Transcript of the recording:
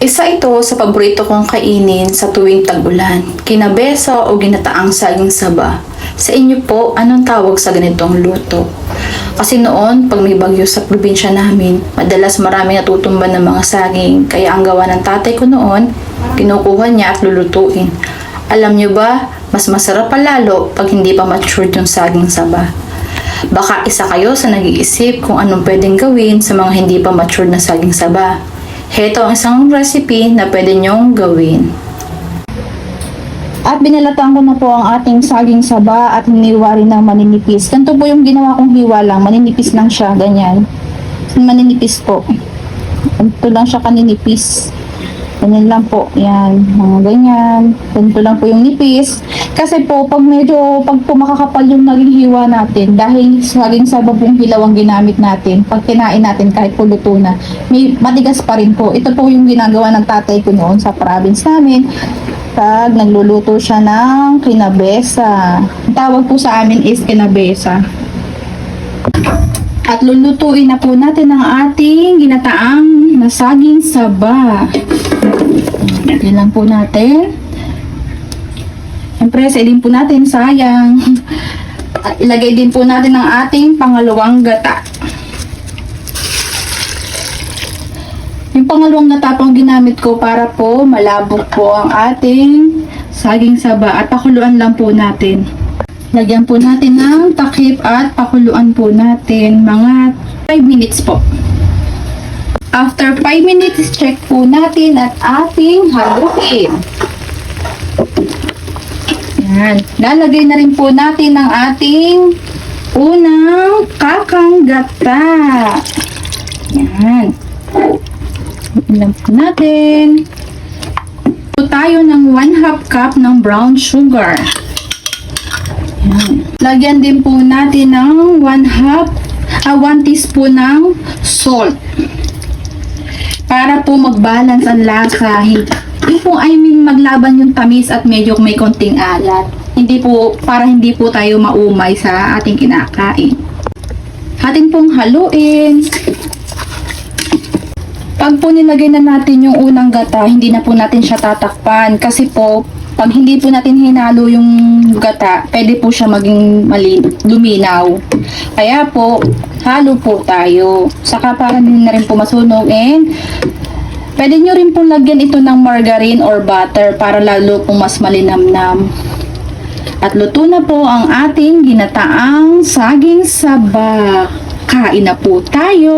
Isa ito sa paborito kong kainin sa tuwing tag-ulan, kinabesa o ginataang saging saba. Sa inyo po, anong tawag sa ganitong luto? Kasi noon, pag may bagyo sa probinsya namin, madalas marami natutumban ng mga saging, kaya ang gawa ng tatay ko noon, kinukuha niya at lulutuin. Alam niyo ba, mas masarap palalo pag hindi pa matured yung saging saba. Baka isa kayo sa nag-iisip kung anong pwedeng gawin sa mga hindi pa matured na saging saba. Heto ang isang recipe na pwede nyong gawin. At binalatan ko na po ang ating saging saba at hiniwa rin ng maninipis. Ganito po yung ginawa kong hiwa lang. Maninipis lang siya, ganyan. Maninipis po. Ganito lang siya kaninipis. Ganyan lang po. Yan. Mga ganyan. Ganito lang po yung nipis. Kasi po, pag medyo, pag po yung naging hiwa natin, dahil saging saba po yung hilaw ang ginamit natin, pag kinain natin kahit po luto na, may matigas pa rin po. Ito po yung ginagawa ng tatay ko noon sa province namin pag nagluluto siya ng kinabesa. Ang tawag po sa amin is kinabesa. At lulutuin na po natin ang ating ginataang nasaging saba. Yan lang po natin. Siyempre, sa din po natin, sayang. Ilagay din po natin ang ating pangalawang gata. Yung pangalawang gata po ang ginamit ko para po malabog po ang ating saging saba at pakuluan lang po natin. Lagyan po natin ng takip at pakuluan po natin mga 5 minutes po. After 5 minutes, check po natin at ating haluin. Yan. Lalagay na rin po natin ang ating unang kakang gata. Yan. Ilan po natin. Po tayo ng 1 half cup ng brown sugar. Yan. Lagyan din po natin ng 1 half, ah, 1 teaspoon ng salt. Para po mag-balance ang lasa. Hindi po, I mean, maglaban yung tamis at medyo may konting alat. Hindi po, para hindi po tayo maumay sa ating kinakain. Atin pong haluin. Pag po nilagay na natin yung unang gata, hindi na po natin siya tatakpan. Kasi po, pag hindi po natin hinalo yung gata, pwede po siya maging mali, luminaw. Kaya po, halo po tayo. Saka para din na rin po masunog and pwede nyo rin po lagyan ito ng margarine or butter para lalo pong mas malinamnam. At luto na po ang ating ginataang saging saba. Kain na po tayo!